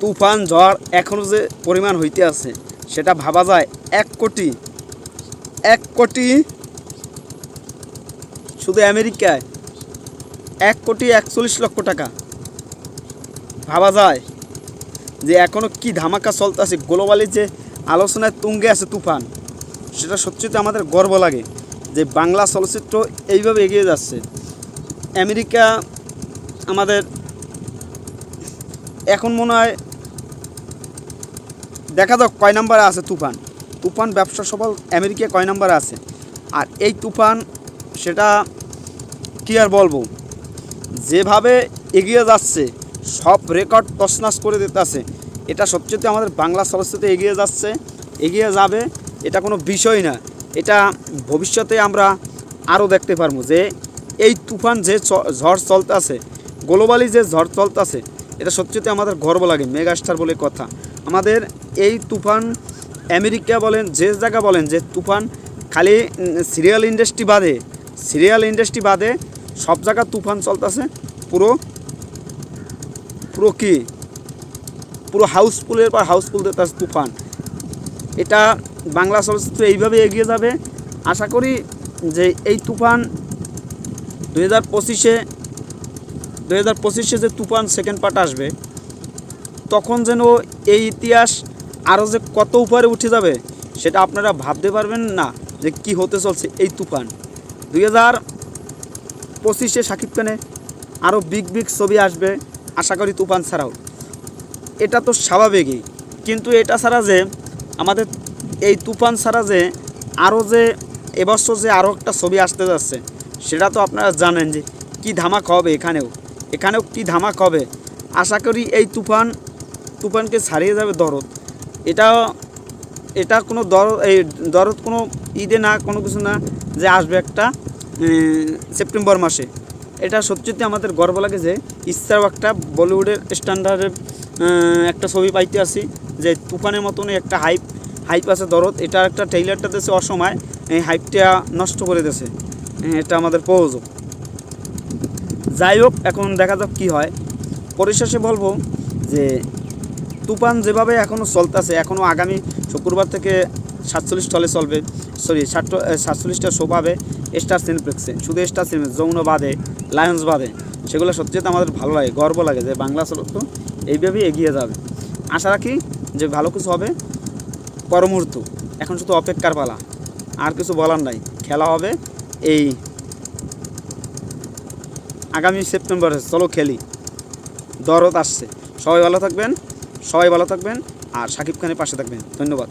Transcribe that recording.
তুফান, ঝড় এখনও যে পরিমাণ হইতে আছে, সেটা ভাবা যায় এক কোটি এক কোটি শুধু আমেরিকায়, এক কোটি একচল্লিশ লক্ষ টাকা। ভাবা যায় যে এখনও কি ধামাকা চলতেছে গ্লোবালি যে আলোচনায় তুঙ্গে আছে তুফান, সেটা সত্যিতে আমাদের গর্ব লাগে যে বাংলা চলচ্চিত্র এইভাবে এগিয়ে যাচ্ছে। আমেরিকা আমাদের এখন মনে হয় দেখা যাক কয় নাম্বারে আছে তুফান। তুফান ব্যবসা সফল আমেরিকা কয় নাম্বারে আছে? আর এই তুফান, সেটা কি আর বলব? যেভাবে এগিয়ে যাচ্ছে, সব রেকর্ড তছনাছ করে দিতেছে। এটা সবচেয়ে আমাদের বাংলা চলচ্চিত্রে এগিয়ে যাচ্ছে, এগিয়ে যাবে, এটা কোনো বিষয় না। এটা ভবিষ্যতে আমরা আরও দেখতে পারব যে, এই তুফান যে ঝড় চলতেছে গ্লোবালি যে ঝড় চলতেছে এটা সত্যিতে আমাদের গর্ব লাগে, মেগাস্টার বলে কথা। আমাদের এই তুফান আমেরিকা বলেন, যে জায়গা বলেন, যে তুফান খালি সিরিয়াল ইন্ডাস্ট্রি বাদে সিরিয়াল ইন্ডাস্ট্রি বাদে সব জায়গা তুফান চলতেছে, পুরো পুরো কি? পুরো হাউসফুলের পর হাউসফুল দিতেছে তুফান। এটা বাংলা চলচ্চিত্র এইভাবে এগিয়ে যাবে। আশা করি যে এই তুফান দু হাজার পঁচিশে দুই হাজার পঁচিশে যে তুফান সেকেন্ড পার্ট আসবে, তখন যেন এই ইতিহাস আরও যে কত উপরে উঠে যাবে, সেটা আপনারা ভাবতে পারবেন না যে কি হতে চলছে এই তুফান। দুই হাজার পঁচিশে সাকিব খানে আরও বিগ বিগ ছবি আসবে, আশা করি তুফান ছাড়াও। এটা তো স্বাভাবিকই, কিন্তু এটা ছাড়া যে আমাদের এই তুফান ছাড়া যে আরও যে এবছর যে আরও একটা ছবি আসতে যাচ্ছে, সেটা তো আপনারা জানেন যে কি ধামাক হবে এখানেও। এখানেও কি ধামাক হবে? আশা করি এই তুফান, তুফানকে ছাড়িয়ে যাবে দরদ। এটা এটা কোনো দরদ, এই দরদ কোনো ঈদে না, কোনো কিছু না যে আসবে একটা সেপ্টেম্বর মাসে। এটা সত্যিতে আমাদের গর্ব লাগে যে ইচ্ছাও একটা বলিউডের স্ট্যান্ডার্ডের একটা ছবি পাইতে আসি যে তুফানের মতনই একটা হাইপ হাইপ আছে দরদ। এটা একটা ট্রেইলারটা দিয়েছে অসময়, এই হাইপটা নষ্ট করে দিয়েছে। এটা আমাদের প্রয়োজন যাই হোক, এখন দেখা যাক কী হয়। পরিশেষে বলব যে, তুফান যেভাবে এখনও চলতেছে এখনও আগামী শুক্রবার থেকে সাতচল্লিশ চলে চলবে। সরি সাতচল্লিশটা শো পাবে স্টার সিনেপ্লেক্সে শুধু স্টার সিনেপ্লেক্স যৌন বাদে লায়ন্স বাদে সেগুলো সত্যিই আমাদের ভালো লাগে, গর্ব লাগে যে বাংলা চলচ্চিত্র এইভাবেই এগিয়ে যাবে। আশা রাখি যে ভালো কিছু হবে পরমুহূর্ত। এখন শুধু অপেক্ষার পালা, আর কিছু বলার নাই। খেলা হবে এই আগামী সেপ্টেম্বরে চলো খেলি। দরদ আসছে। সবাই ভালো থাকবেন, সবাই ভালো থাকবেন, আর সাকিব খানের পাশে থাকবেন। ধন্যবাদ।